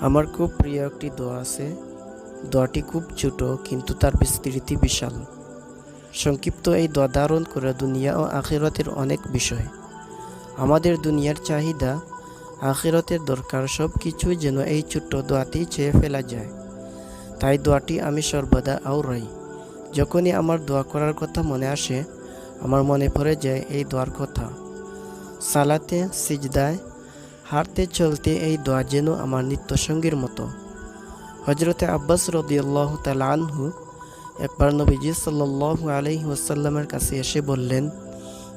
আমার খুব প্রিয় একটি দোয়া আছে। দোয়াটি খুব ছোট, কিন্তু তার বিস্তৃতি বিশাল। সংক্ষিপ্ত এই দোয়া ধারণ করে দুনিয়া ও আখিরাতের অনেক বিষয়। আমাদের দুনিয়ার চাহিদা, আখিরাতের দরকার সব কিছুই যেন এই ছোট্ট দোয়াটি চেয়ে ফেলা যায়। তাই দোয়াটি আমি সর্বদা আওড়াই যখনই আমার দোয়া করার কথা মনে আসে, আমার মনে পড়ে যায় এই দোয়ার কথা। সালাতে, সিজদায় হাঁটতে চলতে এই দোয়া যেন আমার নিত্যসঙ্গীর মতো। হজরতে আব্বাস রদিয়াল্লাহ তালা আনহু একবার নবীজি সাল্লাহ আলহি ওসাল্লামের কাছে এসে বললেন,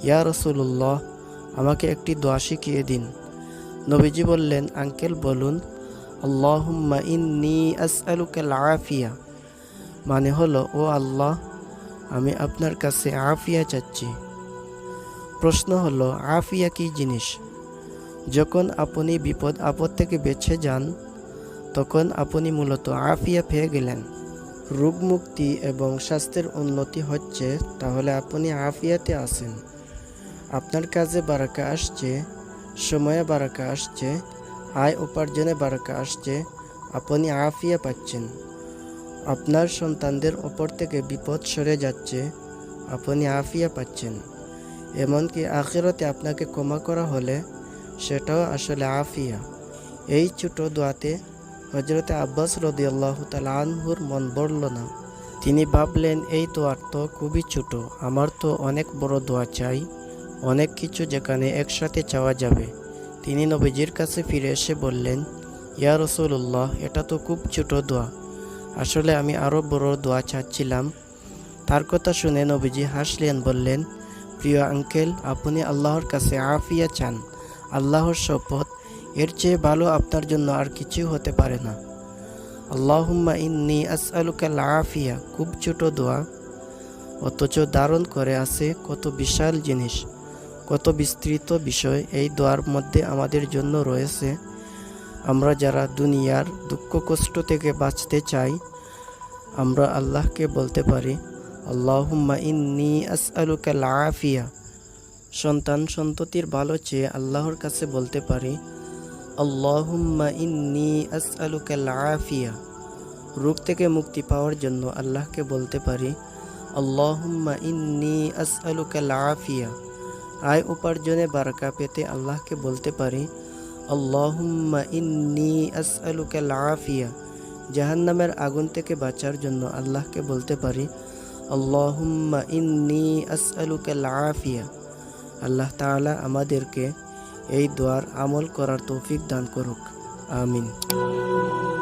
ইয়া রসুল্লাহ আমাকে একটি দোয়া শিখিয়ে দিন। নবীজি বললেন, আঙ্কেল, বলুন আফিয়া মানে হলো, ও আল্লাহ, আমি আপনার কাছে আফিয়া চাচ্ছি। প্রশ্ন হলো, আফিয়া কি জিনিস? যখন আপনি বিপদ আপদ থেকে বেঁচে যান, তখন আপনি মূলত আফিয়া পেয়ে গেলেন। রোগ মুক্তি এবং স্বাস্থ্যের উন্নতি হচ্ছে, তাহলে আপনি আফিয়াতে আছেন। আপনার কাজে বারাকা আসছে, সময়ে বারাকা আসছে, আয় উপার্জনে বারাকা আসছে, আপনি আফিয়া পাচ্ছেন। আপনার সন্তানদের ওপর থেকে বিপদ সরে যাচ্ছে, আপনি আফিয়া পাচ্ছেন। এমনকি আখিরতে আপনাকে ক্ষমা করা হলে সেটাও আসলে আফিয়া। এই ছোট দোয়াতে হজরতে আব্বাস রদিয়াল্লাহ আনহুর মন বলল না। তিনি ভাবলেন, এই দোয়ার তো খুবই ছোট, আমার তো অনেক বড় দোয়া চাই, অনেক কিছু যেখানে একসাথে চাওয়া যাবে। তিনি নবীজির কাছে ফিরে এসে বললেন, ইয়া রসুল্লাহ এটা তো খুব ছোট দোয়া। আসলে আমি আরও বড় দোয়া চাচ্ছিলাম। তার কথা শুনে নবীজি হাসলেন, বললেন, প্রিয় আঙ্কেল, আপনি আল্লাহর কাছে আফিয়া চান। আল্লাহর শপথ, এর চেয়ে ভালো আপনার জন্য আর কিছু হতে পারে না। আল্লাহুম্মা ইন্নি আসআলুকাল আফিয়া খুব ছোট দোয়া। অথচ ধারণ করে আছে কত বিশাল জিনিস, কত বিস্তৃত বিষয় এই দোয়ার মধ্যে আমাদের জন্য রয়েছে। আমরা যারা দুনিয়ার দুঃখ কষ্ট থেকে বাঁচতে চাই, আমরা আল্লাহকে বলতে পারি, আল্লাহুম্মা ইন্নি আসআলুকাল আফিয়া সন্তান সন্ততির ভালো চেয়ে আল্লাহর কাছে বলতে পারি, আল্লাহুম্মা ইন্নি রোগ থেকে মুক্তি পাওয়ার জন্য আল্লাহকে বলতে পারি, আল্লাহুম্মা ইন্নি আয় উপার্জনে বারাকা পেতে আল্লাহকে বলতে পারি, আল্লাহুম্মা ইন্নি আসআলুকাল জাহান্নামের আগুন থেকে বাঁচার জন্য আল্লাহকে বলতে পারি, আল্লাহুম্মা ইন্নি আসআলুকাল আফিয়া আল্লাহ তালা আমাদেরকে এই দোয়ার আমল করার তৌফিক দান করুক। আমিন।